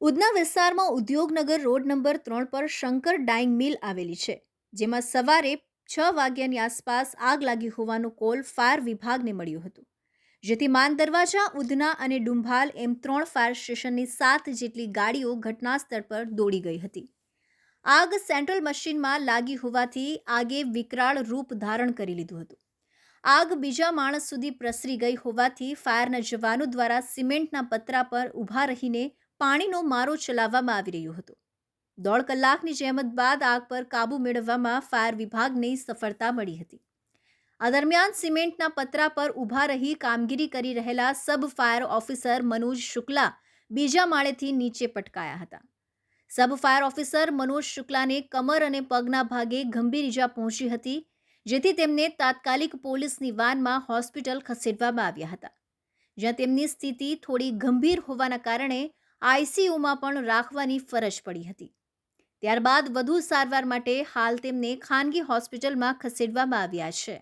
ઉધના વિસ્તારમાં Udyognagar road number ત્રણ પર શંકર ડાઇંગ મિલ આવેલી છે, જેમાં સવારે છ વાગ્યાની આસપાસ આગ લાગી હોવાનો કોલ ફાયર વિભાગને મળ્યો હતો. જેથી માન દરવાજા, ઉધના અને ડુંભાલ એમ ત્રણ ફાયર સ્ટેશનની સાત જેટલી ગાડીઓ ઘટના સ્થળ પર દોડી ગઈ હતી. આગ સેન્ટ્રલ મશીનમાં લાગી હોવાથી આગે વિકરાળ રૂપ ધારણ કરી લીધું હતું. આગ બીજા માણસ સુધી પ્રસરી ગઈ હોવાથી ફાયરના જવાનો દ્વારા સિમેન્ટના પતરા પર ઊભા રહીને પાણીનો મારો ચલાવવામાં આવી રહ્યો હતો. દોઢ કલાકની જહેમત બાદ આગ પર કાબૂ મેળવવામાં ફાયર વિભાગને સફળતા મળી હતી. આ દરમિયાન સિમેન્ટના પતરા પર ઊભા રહી કામગીરી કરી રહેલા sub fire officer Manoj Shukla બીજા માળેથી નીચે પટકાયા હતા. સબ ફાયર ઓફિસર મનોજ શુક્લાને કમર અને પગના ભાગે ગંભીર ઈજા પહોંચી હતી, જેથી તેમને તાત્કાલિક પોલીસની વાનમાં હોસ્પિટલ ખસેડવામાં આવ્યા હતા. જ્યાં તેમની સ્થિતિ થોડી ગંભીર હોવાના કારણે આઈસીયુમાં પણ રાખવાની ફરજ પડી હતી. ત્યારબાદ વધુ સારવાર માટે હાલ તેમને ખાનગી હોસ્પિટલમાં ખસેડવામાં આવ્યા છે.